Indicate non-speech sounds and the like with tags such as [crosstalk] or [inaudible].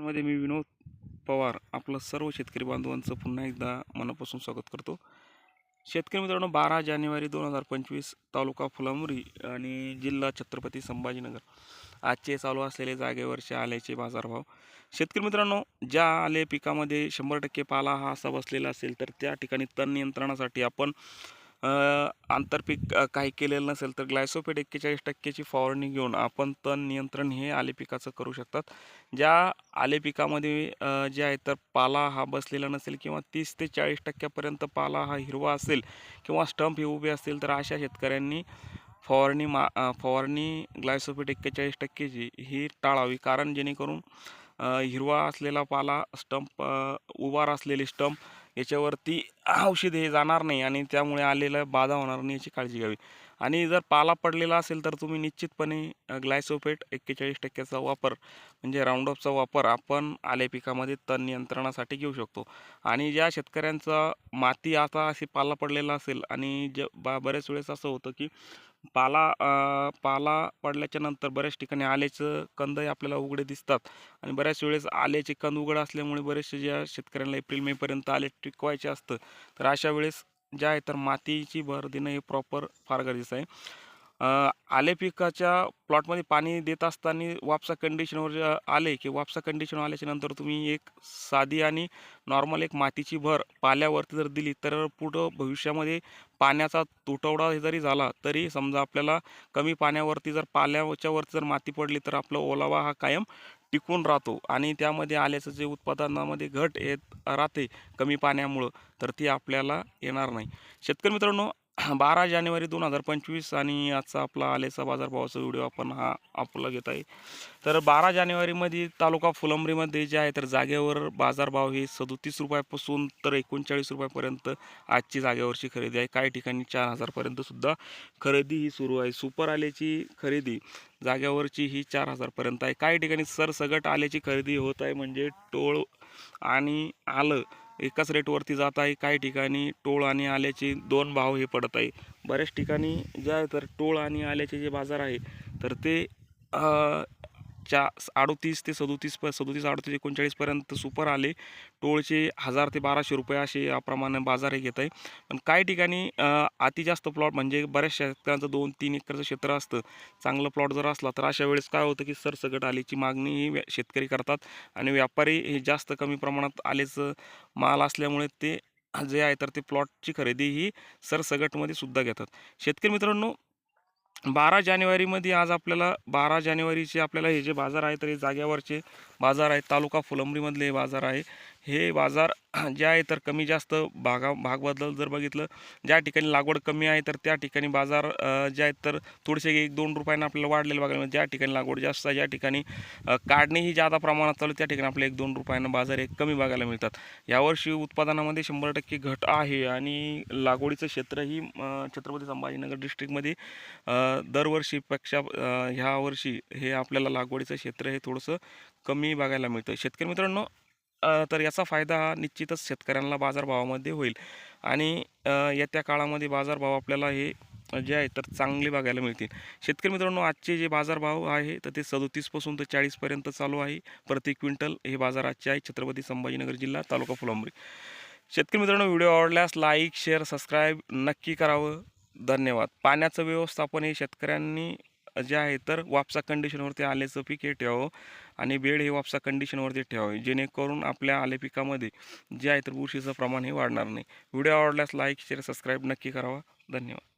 मध्ये मी विनोद पवार आपलं सर्व शेतकरी बांधवांचं पुन्हा एकदा मनापासून स्वागत करतो. शेतकरी मित्रांनो बारा जानेवारी दोन हजार पंचवीस तालुका फुलामुरी आणि जिल्हा छत्रपती संभाजीनगर. आजचे चालू असलेले जागेवरचे आल्याचे बाजारभाव. शेतकरी मित्रांनो ज्या आले पिकामध्ये शंभर टक्के पाला हा असा बसलेला असेल तर त्या ठिकाणी तण नियंत्रणासाठी आपण आंतरपीक काही केलेलं नसेल तर ग्लायसोपेट एक्केचाळीस टक्क्याची फवारणी घेऊन आपण तण नियंत्रण हे आले पिकाचं करू शकतात. ज्या आले पिकामध्ये जे आहे तर पाला हा बसलेला नसेल किंवा तीस ते चाळीस टक्क्यापर्यंत पाला हा हिरवा असेल किंवा स्टंप हे उभे असतील तर अशा शेतकऱ्यांनी फवारणी मा फवारणी ग्लायसोपेट एक्केचाळीस टक्केची ही टाळावी. कारण जेणेकरून हिरवा असलेला पाला स्टंप उभार असलेले स्टंप याच्यावरती औषध हे जाणार नाही आणि त्यामुळे आलेला बाधा होणार नाही याची काळजी घ्यावी. आणि जर पाला पडलेला असेल तर तुम्ही निश्चितपणे ग्लायसोपेट एक्केचाळीस टक्क्याचा वापर म्हणजे राऊंडअपचा वापर आपण आले पिकामध्ये तण नियंत्रणासाठी घेऊ शकतो. आणि ज्या शेतकऱ्यांचा माती आता अशी पाला पडलेला असेल आणि ज बा बऱ्याच वेळेस असं होतं की पाला पाला पडल्याच्या नंतर बऱ्याच ठिकाणी आल्याचं कंदही आपल्याला उघडे दिसतात. आणि बऱ्याच वेळेस आल्याचे कंद उघड असल्यामुळे बरेचसे ज्या शेतकऱ्यांना एप्रिल मेपर्यंत आले टिकवायचे असतं तर अशा वेळेस ज्या आहे तर मातीची भर देणं हे प्रॉपर फार गरजेचं आहे. आले पिकाच्या प्लॉटमध्ये पाणी देत असताना वापसा कंडिशनवर जे आले की वापसा कंडिशन आल्याच्यानंतर तुम्ही एक साधी आणि नॉर्मल एक मातीची भर पाल्यावरती जर दिली तर पुढं भविष्यामध्ये पाण्याचा तुटवडा जरी झाला तरी समजा आपल्याला कमी पाण्यावरती जर पाल्याच्या वरती जर माती पडली तर आपला ओलावा हा कायम टिकून राहतो आणि त्यामध्ये आल्याचं जे उत्पादनामध्ये घट येत राहते कमी पाण्यामुळं तर ती आपल्याला येणार नाही. शेतकरी मित्रांनो [clears throat] बारा जानेवारी दोन हजार पंचवीस आणि आजचा आपला आलेचा बाजारभावाचा व्हिडिओ आपण हा आपला घेत आहे. तर बारा जानेवारीमध्ये तालुका फुलंब्रीमध्ये जे आहे तर जागेवर बाजारभाव हे सदोतीस रुपयापासून तर एकोणचाळीस रुपयापर्यंत आजची जागेवरची खरेदी आहे. काही ठिकाणी चार हजारपर्यंत सुद्धा खरेदी ही सुरू आहे. सुपर आल्याची खरेदी जाग्यावरची ही चार हजारपर्यंत आहे. काही ठिकाणी सरसगट आल्याची खरेदी होत आहे म्हणजे टोळ आणि आलं एकाच रेटवरती जात आहे. काही ठिकाणी टोळ आणि आल्याचे दोन भाव हे पडत आहे. बऱ्याच ठिकाणी जे आहे तर टोळ आणि आल्याचे जे बाजार आहे तर ते च्या अडतीस अडोतीस ते सदोतीस प सदोतीस अडोतीस एकोणचाळीसपर्यंत सुपर आले. टोळचे हजार ते बाराशे रुपये असे याप्रमाणे बाजार हे घेत आहे. पण काही ठिकाणी अति जास्त प्लॉट म्हणजे बऱ्याच शेतकऱ्यांचं दोन तीन एकरचं क्षेत्र असतं. चांगलं प्लॉट जर असला तर अशा वेळेस काय होतं की सरसकट आलीची मागणी ही व्या- शेतकरी करतात. आणि व्यापारी हे जास्त कमी प्रमाणात आलेचं माल असल्यामुळे ते जे आहे तर ते प्लॉटची खरेदी ही सरसगटमध्ये सुद्धा घेतात. शेतकरी मित्रांनो बारा जानेवारीमध्ये आज आपल्याला बारा जानेवारीचे आपल्याला हे जे बाजार आहे तर हे जाग्यावरचे बाजार आहेत. तालुका फुलंबरीमधले हे बाजार आहे. हे बाजार [clears throat] जे आहे तर कमी जास्त भागा भागबद्दल जर बघितलं ज्या ठिकाणी लागवड कमी आहे तर त्या ठिकाणी बाजार जे आहेत तर थोडेसे एक दोन रुपयानं आपल्याला वाढलेले बघायला ज्या ठिकाणी लागवड जास्त आहे ज्या ठिकाणी अ, ही जादा प्रमाणात चालू त्या ठिकाणी आपल्याला एक दोन रुपयानं बाजार एक कमी बघायला मिळतात. यावर्षी उत्पादनामध्ये शंभर टक्के घट आहे आणि लागवडीचं क्षेत्रही छत्रपती संभाजीनगर डिस्ट्रिक्टमध्ये दरवर्षीपेक्षा ह्यावर्षी ह्या वर्षी हे आपल्याला लागवडीचं क्षेत्र हे थोडंसं कमी बघायला मिळतं. शेतकरी मित्रांनो तर याचा फायदा हा निश्चितच शेतकऱ्यांना बाजारभावामध्ये होईल. आणि येत्या काळामध्ये बाजारभाव आपल्याला हे जे आहे तर चांगले बघायला मिळतील. शेतकरी मित्रांनो आजचे जे बाजारभाव आहे तर ते सदोतीसपासून ते चाळीसपर्यंत चालू आहे. प्रति क्विंटल हे बाजार आजचे आहे छत्रपती संभाजीनगर जिल्हा तालुका फुलंबरी. शेतकरी मित्रांनो व्हिडिओ आवडल्यास लाईक शेअर सबस्क्राईब नक्की करावं. धन्यवाद. पाण्याचं व्यवस्थापन हे शेतकऱ्यांनी जे आहे तर वापसा कंडिशनवरती आल्याचं पीक हे ठेवावं आणि बेड हे वापसा कंडिशनवरती ठेवावे जेणेकरून आपल्या आले पिकामध्ये जे आहे तर बुरशीचं प्रमाण हे वाढणार नाही. व्हिडिओ आवडल्यास लाईक शेअर सबस्क्राईब नक्की करावा. धन्यवाद.